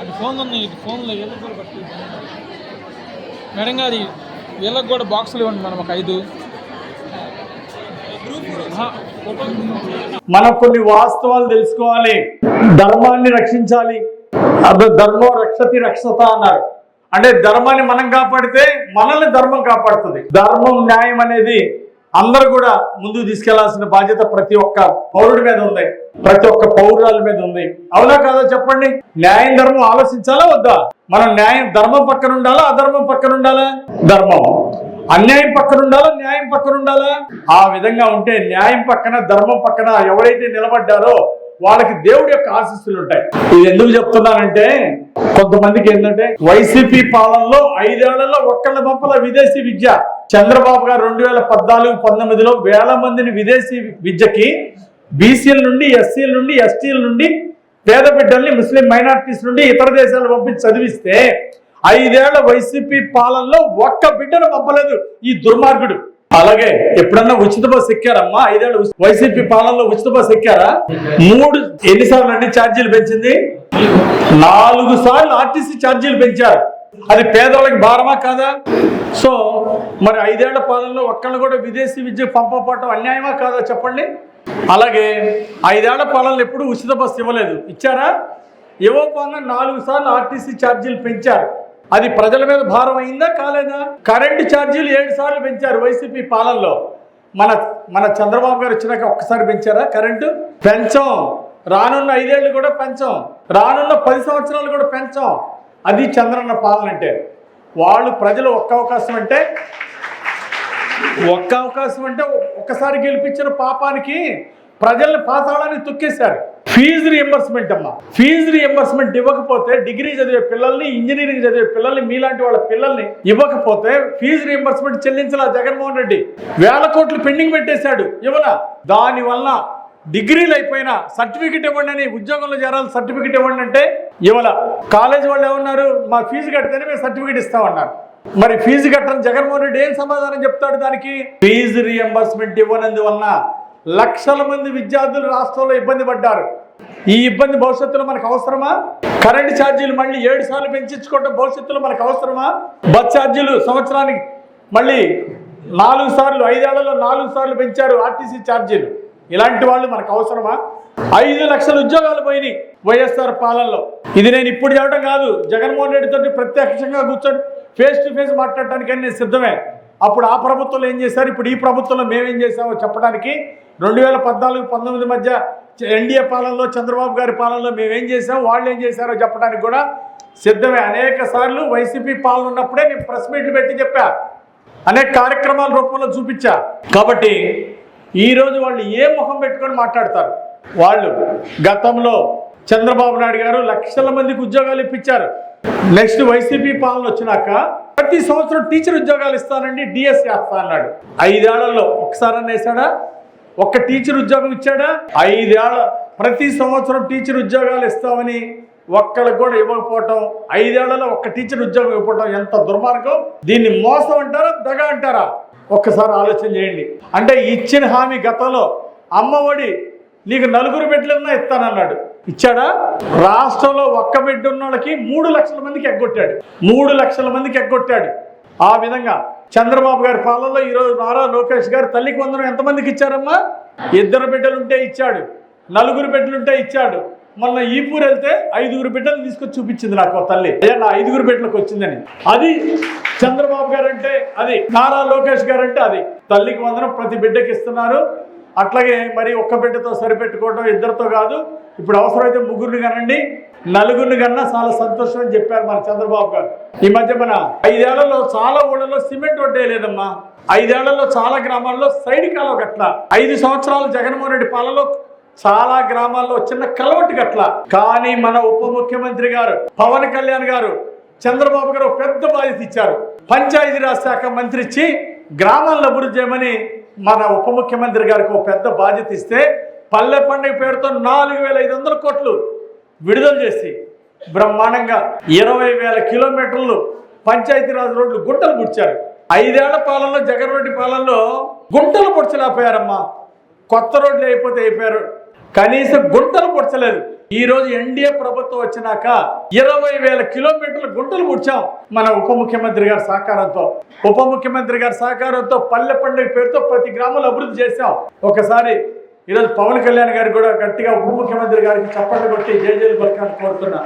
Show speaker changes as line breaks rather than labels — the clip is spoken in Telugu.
అది ఫోన్ ఉన్నాయి ఇది ఫోన్లో వీళ్ళకి కూడా పట్టి మేడం గారి వీళ్ళకి కూడా బాక్సులు ఇవ్వండి మనం ఒక ఐదు
మనం కొన్ని వాస్తవాలు తెలుసుకోవాలి. ధర్మాన్ని రక్షించాలి. అదే ధర్మం రక్షతి రక్షత అన్నారు. అంటే ధర్మాన్ని మనం కాపాడితే మనల్ని ధర్మం కాపాడుతుంది. ధర్మం న్యాయం అనేది అందరూ కూడా ముందుకు తీసుకెళ్ళాల్సిన బాధ్యత ప్రతి ఒక్క పౌరుడి మీద ఉంది. ప్రతి ఒక్క పౌరురాల మీద ఉంది. అవునా కాదా చెప్పండి? న్యాయం ధర్మం ఆలోచించాలా వద్దా? మనం న్యాయం ధర్మం పక్కన ఉండాలా? అధర్మం పక్కన ఉండాలా? ధర్మం. అన్యాయం పక్కన ఉండాలా? న్యాయం పక్కన ఉండాలా? ఆ విధంగా ఉంటే న్యాయం పక్కన ధర్మం పక్కన ఎవరైతే నిలబడ్డారో వాళ్ళకి దేవుడి యొక్క ఆశీస్సులు ఉంటాయి. ఇది ఎందుకు చెప్తున్నానంటే కొంతమందికి ఏంటంటే వైసీపీ పాలనలో ఐదేళ్ళలో ఒక్కళ్ళ పంపల విదేశీ విద్య. చంద్రబాబు గారు రెండు వేల పద్నాలుగు పంతొమ్మిదిలో వేల మందిని విదేశీ విద్యకి బీసీల నుండి ఎస్సీల నుండి ఎస్టీల నుండి పేద బిడ్డల్ని ముస్లిం మైనార్టీస్ నుండి ఇతర దేశాలు పంపించి చదివిస్తే ఐదేళ్ళ వైసీపీ పాలనలో ఒక్క బిడ్డను పంపలేదు ఈ దుర్మార్గుడు. అలాగే ఎప్పుడన్నా ఉచిత బస్ ఎక్కారమ్మా ఐదేళ్ళ వైసీపీ పాలనలో ఉచిత బస్ ఎక్కారా మూడు ఎన్నిసార్లు అండి ఛార్జీలు పెంచింది? నాలుగు సార్లు ఆర్టీసీ ఛార్జీలు పెంచారు. అది పేదవాళ్ళకి భారమా కాదా? సో మరి ఐదేళ్ళ పాలనలో ఒక్కళ్ళు కూడా విదేశీ విద్య పంపపోవటం అన్యాయమా కాదా చెప్పండి? అలాగే ఐదేళ్ళ పాలనలో ఎప్పుడు ఉచిత బస్సు ఇవ్వలేదు. ఇచ్చారా? ఇవ్వకపోగా నాలుగు సార్లు ఆర్టీసీ ఛార్జీలు పెంచారు. అది ప్రజల మీద భారం అయిందా కాలేదా? కరెంటు ఛార్జీలు ఏడు సార్లు పెంచారు వైసీపీ పాలనలో. మన మన చంద్రబాబు గారు వచ్చినాక ఒక్కసారి పెంచారా కరెంటు? పెంచం. రానున్న ఐదేళ్ళు కూడా పెంచం. రానున్న పది సంవత్సరాలు కూడా పెంచం. అది చంద్రన్న పాలన అంటే. వాళ్ళు ప్రజలు ఒక్క అవకాశం అంటే ఒక్క అవకాశం అంటే ఒక్కసారి గెలిపించిన పాపానికి ప్రజల్ని పాతాళాన్ని తొక్కేశారు. ఫీజు రియంబర్స్మెంట్ అమ్మా. ఫీజు రియంబర్స్మెంట్ ఇవ్వకపోతే డిగ్రీ చదివే పిల్లల్ని ఇంజనీరింగ్ చదివే పిల్లల్ని మీలాంటి వాళ్ళ పిల్లల్ని ఇవ్వకపోతే ఫీజు రియంబర్స్మెంట్ చెల్లించాల జగన్మోహన్ రెడ్డి. వేల కోట్లు పెండింగ్ పెట్టేశాడు. ఇవ్వలా. దాని డిగ్రీలు అయిపోయినా సర్టిఫికెట్ ఇవ్వండి అని ఉద్యోగంలో చేరాలి సర్టిఫికెట్ ఇవ్వండి అంటే ఇవ్వాల. కాలేజ్ వాళ్ళు ఏమన్నారు? మా ఫీజు కడితేనే మేము సర్టిఫికెట్ ఇస్తామన్నారు. మరి ఫీజు కట్టడం జగన్మోహన్ రెడ్డి ఏం సమాధానం చెప్తాడు దానికి? ఫీజు రియంబర్స్మెంట్ ఇవ్వనందువలన లక్షల మంది విద్యార్థులు రాష్ట్రంలో ఇబ్బంది పడ్డారు. ఈ ఇబ్బంది భవిష్యత్తులో మనకు అవసరమా? కరెంట్ ఛార్జీలు మళ్ళీ ఏడు సార్లు పెంచుకోవడం భవిష్యత్తులో మనకు అవసరమా? బస్ ఛార్జీలు సంవత్సరానికి మళ్ళీ నాలుగు సార్లు ఐదేళ్ళలో నాలుగు సార్లు పెంచారు ఆర్టీసీ ఛార్జీలు. ఇలాంటి వాళ్ళు మనకు అవసరమా? ఐదు లక్షల ఉద్యోగాలు పోయినాయి వైఎస్ఆర్ పాలనలో. ఇది నేను ఇప్పుడు చెప్పడం కాదు. జగన్మోహన్ రెడ్డి తోటి ప్రత్యక్షంగా కూర్చొని ఫేస్ టు ఫేస్ మాట్లాడటానికి నేను సిద్ధమే. అప్పుడు ఆ ప్రభుత్వంలో ఏం చేశారు? ఇప్పుడు ఈ ప్రభుత్వంలో మేమేం చేసామో చెప్పడానికి రెండు వేల పద్నాలుగు పంతొమ్మిది మధ్య ఎన్డీఏ పాలనలో చంద్రబాబు గారి పాలనలో మేమేం చేసాం వాళ్ళు ఏం చేశారో చెప్పడానికి కూడా సిద్ధమే. అనేక సార్లు వైసీపీ పాలన ఉన్నప్పుడే నేను ప్రెస్ మీట్లు పెట్టి చెప్పా. అనేక కార్యక్రమాల రూపంలో చూపించా. కాబట్టి ఈరోజు వాళ్ళు ఏ ముఖం పెట్టుకొని మాట్లాడతారు? వాళ్ళు గతంలో చంద్రబాబు నాయుడు గారు లక్షల మందికి ఉద్యోగాలు ఇప్పించారు. నెక్స్ట్ వైసీపీ పాలన వచ్చినాక ప్రతి సంవత్సరం టీచర్ ఉద్యోగాలు ఇస్తానండి డిఎస్ చేస్తా అన్నాడు. ఐదేళ్ళలో ఒకసారి వేసాడా ఒక్క టీచర్ ఉద్యోగం ఇచ్చాడా? ఐదేళ్ళ ప్రతి సంవత్సరం టీచర్ ఉద్యోగాలు ఇస్తామని ఒక్కళ్ళకి కూడా ఇవ్వకపోవటం ఐదేళ్ళలో ఒక్క టీచర్ ఉద్యోగం ఇవ్వకపోవటం ఎంత దుర్మార్గం? దీన్ని మోసం అంటారా దగ అంటారా? ఒక్కసారి ఆలోచన చేయండి. అంటే ఇచ్చిన హామీ గతంలో అమ్మఒడి నీకు నలుగురు బిడ్డలన్నా ఇస్తానన్నాడు. ఇచ్చాడా? రాష్ట్రంలో ఒక్క బిడ్డ ఉన్న వాళ్ళకి మూడు లక్షల మందికి ఎగ్గొట్టాడు. మూడు లక్షల మందికి ఎగ్గొట్టాడు. ఆ విధంగా చంద్రబాబు గారి పాలనలో ఈరోజు నారా లోకేష్ గారు తల్లికి వందనం ఎంతమందికి ఇచ్చారమ్మా? ఇద్దరు బిడ్డలుంటే ఇచ్చాడు. నలుగురు బిడ్డలుంటే ఇచ్చాడు. మొన్న ఈపూర్ వెళ్తే ఐదుగురు బిడ్డలు తీసుకొచ్చి చూపించింది నాకు తల్లి. అయ్యా నా ఐదుగురు బిడ్డలకు వచ్చిందని. అది చంద్రబాబు గారు అంటే అది నారా లోకేష్ గారు అంటే అది. తల్లికి వందనం ప్రతి బిడ్డకి ఇస్తున్నారు. అట్లాగే మరి ఒక్క బిడ్డతో సరిపెట్టుకోవడం ఇద్దరితో కాదు. ఇప్పుడు అవసరమైతే ముగ్గురిని కనండి. నలుగురిని కన్నా చాలా సంతోషం అని చెప్పారు మన చంద్రబాబు గారు. ఈ మధ్య మన ఐదేళ్ళలో చాలా ఊళ్ళలో సిమెంట్ వడ్డేయలేదమ్మా లేదమ్మా ఐదేళ్ళలో చాలా గ్రామాల్లో సైడ్ కాలువ గట్ల ఐదు సంవత్సరాలు జగన్మోహన్ రెడ్డి పాలలో చాలా గ్రామాల్లో చిన్న కలవటి గట్ల కానీ మన ఉప ముఖ్యమంత్రి గారు పవన్ కళ్యాణ్ గారు చంద్రబాబు గారు ఒక పెద్ద బాధ్యత ఇచ్చారు. పంచాయతీరాజ్ శాఖ మంత్రి ఇచ్చి గ్రామాలను అభివృద్ధి చేయమని మన ఉప ముఖ్యమంత్రి గారికి ఒక పెద్ద బాధ్యత ఇస్తే పల్లె పండుగ పేరుతో నాలుగు వేల ఐదు వందల కోట్లు విడుదల చేసి బ్రహ్మాండంగా ఇరవై వేల కిలోమీటర్లు పంచాయతీరాజ్ రోడ్లు గుంటలు పుడిచారు ఐదేళ్ళ పాలనలో జగన్ రెడ్డి పాలనలో గుంటలు పొడిచలేకపోయారమ్మా. కొత్త రోడ్లు అయిపోతే అయిపోయారు. కనీసం గుంటలు పొడిచలేదు. ఈ రోజు ఎన్డీఏ ప్రభుత్వం వచ్చినాక ఇరవై వేల కిలోమీటర్ల గుంటలు ముడిచాం మన ఉప ముఖ్యమంత్రి గారి సహకారంతో. ఉప ముఖ్యమంత్రి గారి సహకారంతో పల్లె పండుగ పేరుతో ప్రతి గ్రామంలో అభివృద్ధి చేశాం. ఒకసారి ఈరోజు పవన్ కళ్యాణ్ గారికి కూడా గట్టిగా ఉప ముఖ్యమంత్రి గారికి చప్పట్లు కొట్టి జై జైలు కోరుతున్నా.